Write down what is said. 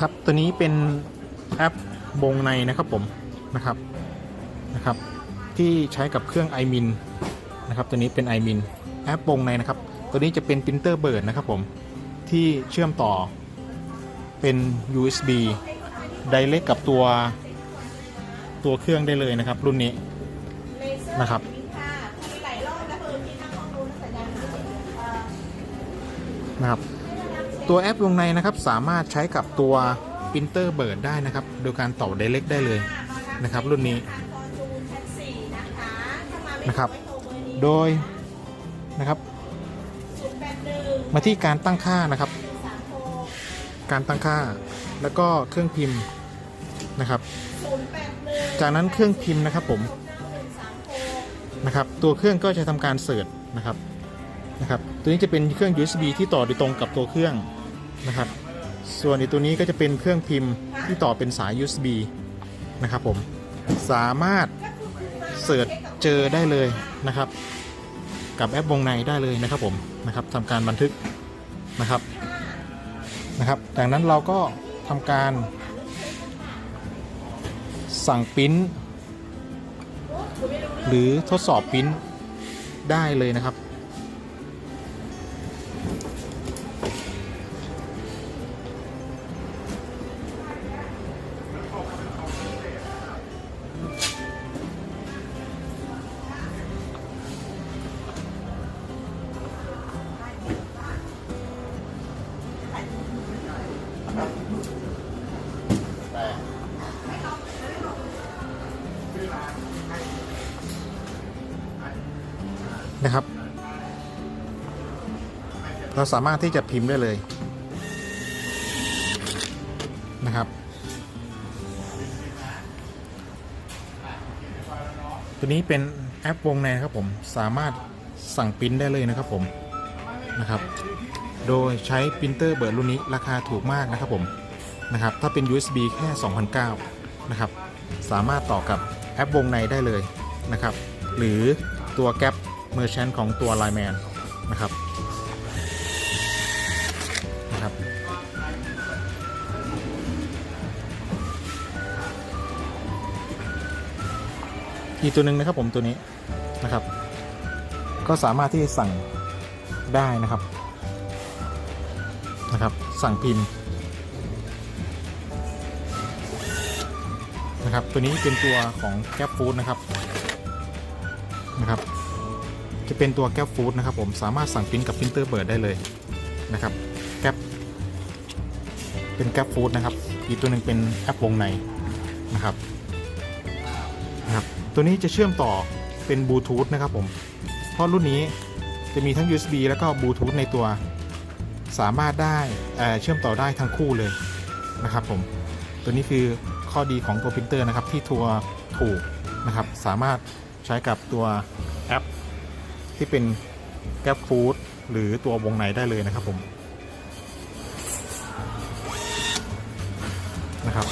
ครับตัวนี้เป็นแอปวงในนะครับผมนะครับนะครับ ที่ใช้กับเครื่อง iMin นะครับตัวนี้เป็น iMin แอปวงในนะครับ ตัวนี้จะเป็นปรินเตอร์เบิร์ดนะครับผมที่เชื่อมต่อเป็น USB Direct กับตัวตัวเครื่องได้เลยนะครับ รุ่นนี้นะครับหลายรอบแล้วคือที่นั่งห้องนู้นสัญญาณมันไม่ติดเอ่อนะครับ ตัวแอปวงในนะครับสามารถใช้กับตัวปรินเตอร์เบิร์ดได้นะครับ โดยการต่อ Direct ได้เลยนะครับ รุ่นนี้นะครับ โดยนะครับ มาที่การตั้งค่านะครับ การตั้งค่าแล้วก็เครื่องพิมพ์นะครับ จากนั้นเครื่องพิมพ์นะครับผมหนึ่งสามหกนะครับ ตัวเครื่องก็จะทำการเสิร์ชนะครับ นะครับตัวนี้จะเป็นเครื่อง USB ที่ต่อโดยตรงกับตัวเครื่องนะครับ ส่วนอีกตัวนี้ก็จะเป็นเครื่องพิมพ์ที่ต่อเป็นสาย USB นะครับผมสามารถเสิร์ชเจอได้เลยนะครับ กับแอปวงในได้เลยนะครับผมนะครับทำการบันทึกนะครับนะครับจากนั้นเราก็ทำการ สั่งปิ้นหรือทดสอบปิ้นได้เลยนะครับ นะครับ เราสามารถที่จะพิมพ์ได้เลยนะครับตัวนี้เป็นแอปวงในครับผมสามารถสั่งปริ้นได้เลยนะครับผมนะครับ โดยใช้ปรินเตอร์เบิร์ดรุ่นนี้ราคาถูกมากนะครับผม นะครับ ถ้าเป็น USB แค่2,009นะครับ สามารถต่อกับแอปวงในได้เลยนะครับ หรือตัวแก๊ปเมอร์ชันของตัว Line Man นะครับนะครับ อีกตัวหนึ่งนะครับผมตัวนี้นะครับ ก็สามารถที่สั่งได้นะครับนะครับ สั่งพิมพ์ นะครับ ตัวนี้เป็นตัวของแก๊ปฟู้ดนะครับนะครับ จะเป็นตัวแก๊ปฟู้ดนะครับ ผมสามารถสั่งปริ้นกับปรินเตอร์เบิร์ดได้เลยนะครับแก๊ปเป็นแก๊ปฟู้ดนะครับ อีกตัวหนึ่งเป็นแอปวงในนะครับนะครับ ตัวนี้จะเชื่อมต่อเป็นบลูทูธนะครับผมเพราะรุ่นนี้จะมีทั้ง USB แล้วก็บลูทูธในตัวสามารถได้เชื่อมต่อได้ทั้งคู่เลยนะครับผม ตัวนี้คือ ข้อดีของตัวพิมพ์เตอร์นะครับที่ทัวร์ถูกนะครับสามารถใช้กับตัวแอป ที่เป็นแก๊ปฟู้ดหรือตัววงในได้เลยนะครับผมนะครับ